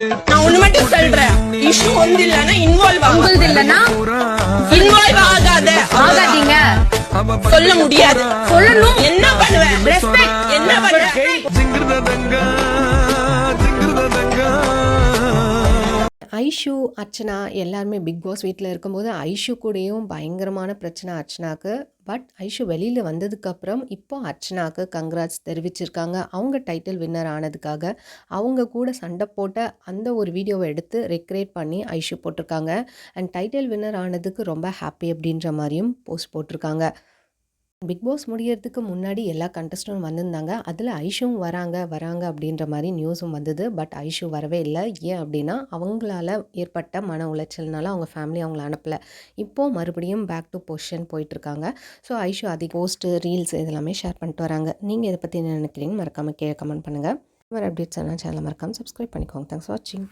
நான் ஒண்ணு மட்டும் சொல்றேன். இஷ்யூ வந்து இல்லைன்னா இன்வால்வ் உங்களுது இன்வால்வ் ஆகாத. ஆகாதீங்க. சொல்ல முடியாது. சொல்லணும். என்ன பண்ணுவேன்? ரெஸ்பெக்ட் என்ன பண்ணுவேன்? ஐஷு அர்ச்சனா எல்லாருமே பிக் பாஸ் வீட்டில் இருக்கும்போது ஐஷு கூடயும் பயங்கரமான பிரச்சனை அர்ச்சனாக்கு. பட் ஐஷு வெளியில் வந்ததுக்கப்புறம் இப்போ அர்ச்சனாக்கு கங்க்ராட்ஸ் தெரிவிச்சிருக்காங்க. அவங்க டைட்டில் வின்னர் ஆனதுக்காக அவங்க கூட சண்டை போட்ட அந்த ஒரு வீடியோவை எடுத்து ரெக்ரேட் பண்ணி ஐஷு போட்டிருக்காங்க. அண்ட் டைட்டில் வின்னர் ஆனதுக்கு ரொம்ப ஹாப்பி அப்படின்ற மாதிரியும் போஸ்ட் போட்டிருக்காங்க. பிக் பாஸ் முடியறதுக்கு முன்னாடி எல்லா கண்டஸ்டன்ட் வந்திருந்தாங்க. அதில் ஐஷும் வராங்க வராங்க அப்படின்ற மாதிரி நியூஸும் வந்தது. பட் ஐஷு வரவே இல்லை. ஏன் அப்படின்னா அவங்களால ஏற்பட்ட மன உளைச்சல்னால அவங்க ஃபேமிலி அவங்கள அனுப்பலை. இப்போது மறுபடியும் பேக் டு பொசிஷன் போயிட்டுருக்காங்க ஸோ ஐஷு அதிக போஸ்ட்டு ரீல்ஸ் இதெல்லாமே ஷேர் பண்ணிட்டு வராங்க. நீங்கள் இதை பற்றி என்ன நினைக்கிறீங்க மறக்காமல் கீழே கமெண்ட் பண்ணுங்கள் வேறு அப்டேட்ஸ் என்ன சேனல் மறக்காமல் சப்ஸ்கிரைப் பண்ணிக்கோங்க. தேங்க்ஸ் வாட்சிங்